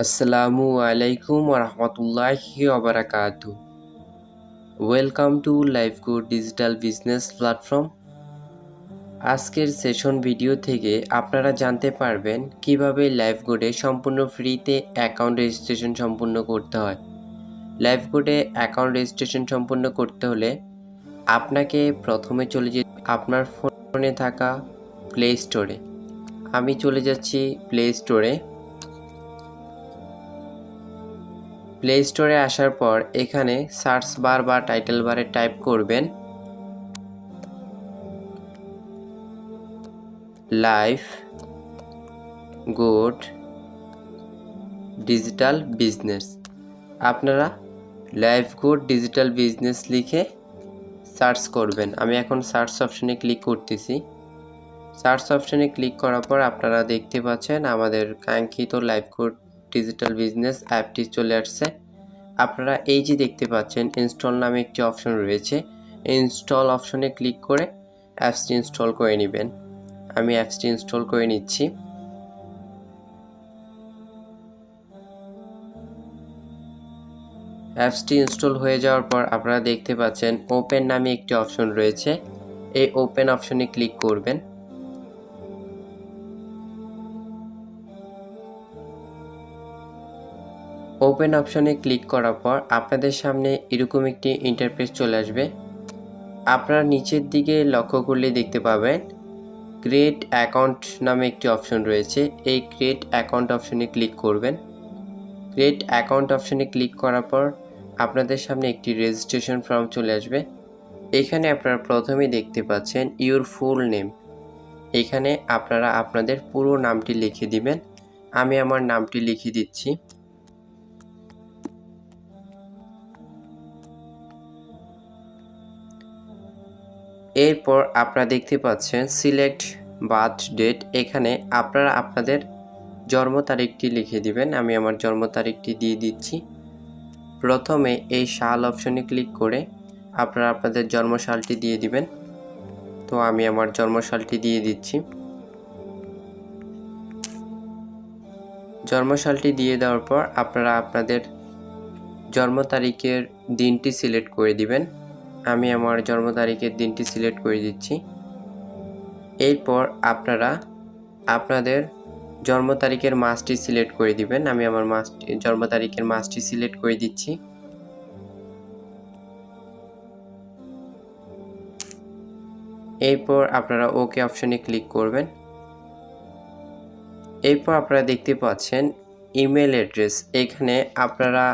আসসালামু আলাইকুম রহমতুল্লাহি ওবরাকাতু। Welcome to life good digital business platform. আজকের সেশন ভিডিও থেকে আপনারা জানতে পারবেন কীভাবে লাইফ গুডে সম্পূর্ণ ফ্রিতে অ্যাকাউন্ট রেজিস্ট্রেশন সম্পূর্ণ করতে হয়। লাইফ গুডে অ্যাকাউন্ট রেজিস্ট্রেশন সম্পূর্ণ করতে হলে আপনাকে প্রথমে চলে যেতে আপনার ফোনে থাকা প্লে স্টোরে। আমি চলে যাচ্ছি প্লে স্টোরে। প্লে স্টোরে আসার পর এখানে সার্চ বার বা টাইটেল বারে টাইপ করবেন লাইফ গুড ডিজিটাল বিজনেস আপনারা লাইফ গুড ডিজিটাল বিজনেস লিখে সার্চ করবেন। আমি এখন সার্চ অপশনে ক্লিক করতেছি। সার্চ অপশনে ক্লিক করার পর আপনারা দেখতে পাচ্ছেন আমাদের কাঙ্ক্ষিত লাইফ গুড ডিজিটাল বিজনেস অ্যাপটি চলে আসছে। আপনারা এই যে দেখতে পাচ্ছেন ইনস্টল নামে একটি অপশন রয়েছে। ইনস্টল অপশনে ক্লিক করে অ্যাপসটি ইনস্টল করে নেবেন। আমি অ্যাপসটি ইনস্টল করে নিচ্ছি। অ্যাপসটি ইনস্টল হয়ে যাওয়ার পর আপনারা দেখতে পাচ্ছেন ওপেন নামে একটি অপশন রয়েছে। এই ওপেন অপশনে ক্লিক করবেন। ওপেন অপশনে ক্লিক করার পর আপনাদের সামনে এরকম একটি ইন্টারফেস চলে আসবে। আপনারা নিচের দিকে লক্ষ্য করলে দেখতে পাবেন ক্রিয়েট অ্যাকাউন্ট নামে একটি অপশন রয়েছে। এই ক্রিয়েট অ্যাকাউন্ট অপশনে ক্লিক করবেন। ক্রিয়েট অ্যাকাউন্ট অপশনে ক্লিক করার পর আপনাদের সামনে একটি রেজিস্ট্রেশন ফর্ম চলে আসবে। এখানে আপনারা প্রথমেই দেখতে পাচ্ছেন ইউর ফুল নেম এখানে আপনারা আপনাদের পুরো নামটি লিখে দিবেন। আমি আমার নামটি লিখে দিচ্ছি। এরপর আপনারা দেখতে পাচ্ছেন সিলেক্ট বার্থ ডেট। এখানে আপনারা আপনাদের জন্ম তারিখটি লিখে দিবেন। আমি আমার জন্ম তারিখটি দিয়ে দিচ্ছি। প্রথমে এই সাল অপশনে ক্লিক করে আপনারা আপনাদের জন্মসালটি দিয়ে দিবেন। তো আমি আমার জন্মসালটি দিয়ে দিচ্ছি। জন্মসালটি দিয়ে দেওয়ার পর আপনারা আপনাদের জন্ম তারিখের দিনটি সিলেক্ট করে দিবেন। আমি আমার জন্ম তারিখের দিনটি সিলেক্ট করে দিচ্ছি। এরপর আপনারা আপনাদের জন্ম তারিখের মাসটি সিলেক্ট করে দিবেন। আমি আমার মাস, জন্ম তারিখের মাসটি সিলেক্ট করে দিচ্ছি। এরপর আপনারা ওকে অপশনে ক্লিক করবেন। এরপর আপনারা দেখতে পাচ্ছেন ইমেল অ্যাড্রেস। এখানে আপনারা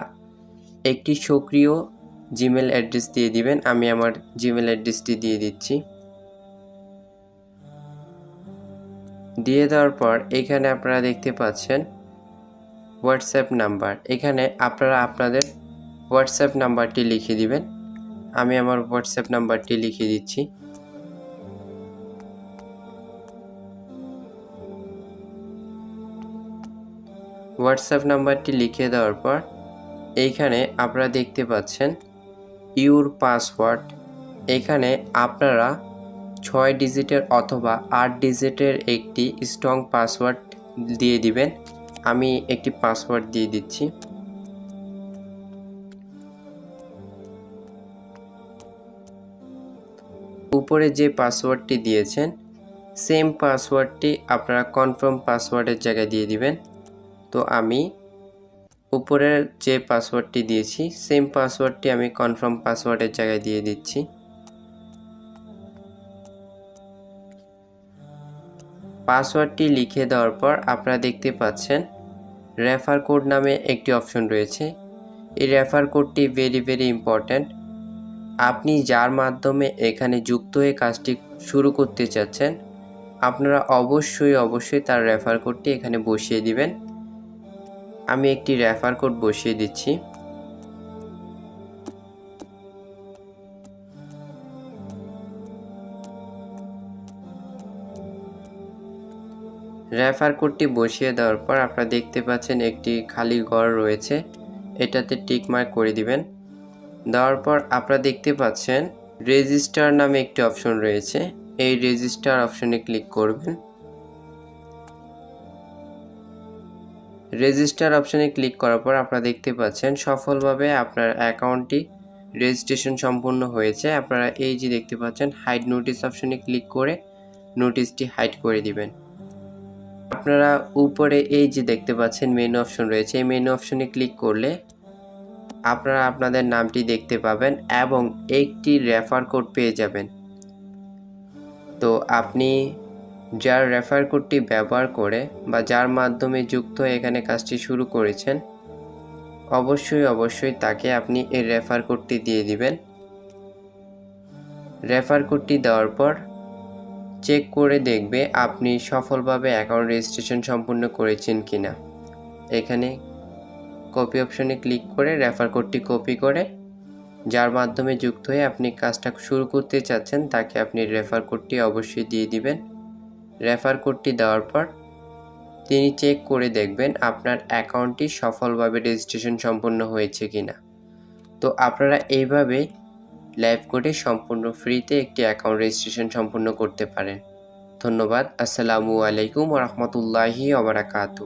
একটি সক্রিয় জিমেল অ্যাড্রেস দিয়ে দিবেন, আমি আমার জিমেল অ্যাড্রেসটি দিয়ে দিচ্ছি। দিয়ে দেওয়ার পর এখানে আপনারা দেখতে পাচ্ছেন হোয়াটসঅ্যাপ নাম্বার এখানে আপনারা আপনাদের হোয়াটসঅ্যাপ নাম্বারটি লিখে দিবেন। আমি আমার হোয়াটসঅ্যাপ নাম্বারটি লিখে দিচ্ছি। হোয়াটসঅ্যাপ নাম্বারটি লিখে দেওয়ার পর এইখানে আপনারা দেখতে পাচ্ছেন ইউর পাসওয়ার্ড। এখানে আপনারা ছয় ডিজিটের অথবা আট ডিজিটের একটি স্ট্রং পাসওয়ার্ড দিয়ে দিবেন। আমি একটি পাসওয়ার্ড দিয়ে দিচ্ছি। উপরে যে পাসওয়ার্ডটি দিয়েছেন, সেম পাসওয়ার্ডটি আপনারা কনফার্ম পাসওয়ার্ডের জায়গায় দিয়ে দিবেন। তো আমি উপরের যে পাসওয়ার্ডটি দিয়েছি সেম পাসওয়ার্ডটি আমি কনফার্ম পাসওয়ার্ডের জায়গায় দিয়ে দিচ্ছি। পাসওয়ার্ডটি লিখে দেওয়ার পর আপনারা দেখতে পাচ্ছেন রেফার কোড নামে একটি অপশন রয়েছে। এই রেফার কোডটি ভেরি ভেরি ইম্পর্ট্যান্ট আপনি যার মাধ্যমে এখানে যুক্ত হয়ে কাজটি শুরু করতে চাচ্ছেন, আপনারা অবশ্যই অবশ্যই তার রেফার কোডটি এখানে বসিয়ে দিবেন। আমি একটি রেফার কোড বসিয়ে দিচ্ছি। রেফার কোডটি বসিয়ে দেওয়ার পর আপনারা দেখতে পাচ্ছেন একটি খালি ঘর রয়েছে। এটাতে টিক মার্ক করে দিবেন। দেওয়ার পর আপনারা দেখতে পাচ্ছেন রেজিস্টার নামে একটি অপশন রয়েছে। এই রেজিস্টার অপশনে ক্লিক করবেন। রেজিস্টার অপশানে ক্লিক করার পর আপনারা দেখতে পাচ্ছেন সফলভাবে আপনার অ্যাকাউন্টটি রেজিস্ট্রেশন সম্পূর্ণ হয়েছে। আপনারা এই যে দেখতে পাচ্ছেন হাইড নোটিস অপশানে ক্লিক করে নোটিশটি হাইড করে দিবেন। আপনারা উপরে এই যে দেখতে পাচ্ছেন মেনু অপশন রয়েছে, এই মেনু অপশনে ক্লিক করলে আপনারা আপনাদের নামটি দেখতে পাবেন এবং একটি রেফার কোড পেয়ে যাবেন। তো আপনি যার রেফার কোডটি ব্যবহার করে বা যার মাধ্যমে যুক্ত হয়ে এখানে কাজটি শুরু করেছেন, অবশ্যই অবশ্যই তাকে আপনি এই রেফার কোডটি দিয়ে দিবেন। রেফার কোডটি দেওয়ার পর চেক করে দেখবে আপনি সফলভাবে অ্যাকাউন্ট রেজিস্ট্রেশন সম্পূর্ণ করেছেন কি না এখানে কপি অপশনে ক্লিক করে রেফার কোডটি কপি করে যার মাধ্যমে যুক্ত হয়ে আপনি কাজটা শুরু করতে চাচ্ছেন, তাকে আপনি রেফার কোডটি অবশ্যই দিয়ে দিবেন। রেফার কোডটি দেওয়ার পর তিনি চেক করে দেখবেন আপনার অ্যাকাউন্টটি সফলভাবে রেজিস্ট্রেশন সম্পন্ন হয়েছে কি না তো আপনারা এইভাবে লাইভ কোডে সম্পূর্ণ ফ্রিতে একটি অ্যাকাউন্ট রেজিস্ট্রেশন সম্পূর্ণ করতে পারেন। ধন্যবাদ। আসসালামু আলাইকুম রহমতুল্লাহি ওবরাকাতু